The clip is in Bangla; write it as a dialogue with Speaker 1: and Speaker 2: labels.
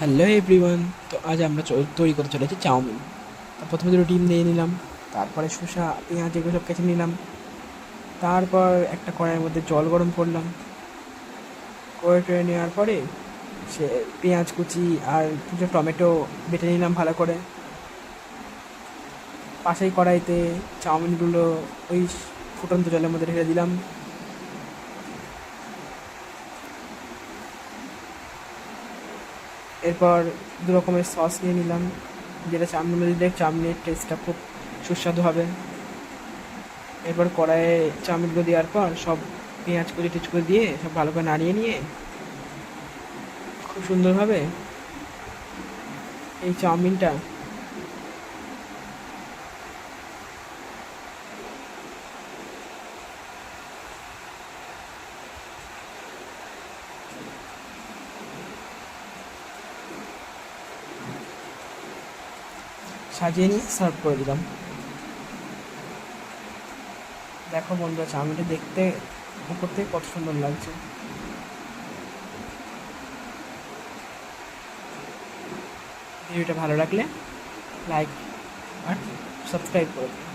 Speaker 1: হ্যালো এভরিওয়ান তো আজ আমরা তৈরি করতে চলেছি চাউমিন। প্রথমে দুটো ডিম নিয়ে নিলাম, তারপরে শসা, পেঁয়াজ এগুলো সব কেটে নিলাম, তারপর একটা কড়াইয়ের মধ্যে জল গরম করলাম। করে টরে নেওয়ার পরে সে পেঁয়াজ কুচি আর কিছু টমেটো বেটে নিলাম ভালো করে। পাশেই কড়াইতে চাউমিনগুলো ওই ফুটন্ত জলের মধ্যে ঢেলে দিলাম। এরপর দু রকমের সস নিয়ে নিলাম, যেটা চাউমিন দিলে চাউমিনের টেস্টটা খুব সুস্বাদু হবে। এরপর কড়াইয়ে চাউমিনগুলো দেওয়ার পর সব পেঁয়াজ কুচি টিচ করে দিয়ে সব ভালো করে নাড়িয়ে নিয়ে খুব সুন্দরভাবে এই চাউমিনটা সাজিয়ে নিয়ে সার্ভ করে দিলাম। দেখো বন্ধুরা, চাউমিনটা দেখতে থেকে কত সুন্দর লাগছে। ভিডিওটা ভালো লাগলে লাইক আর সাবস্ক্রাইব করে দিন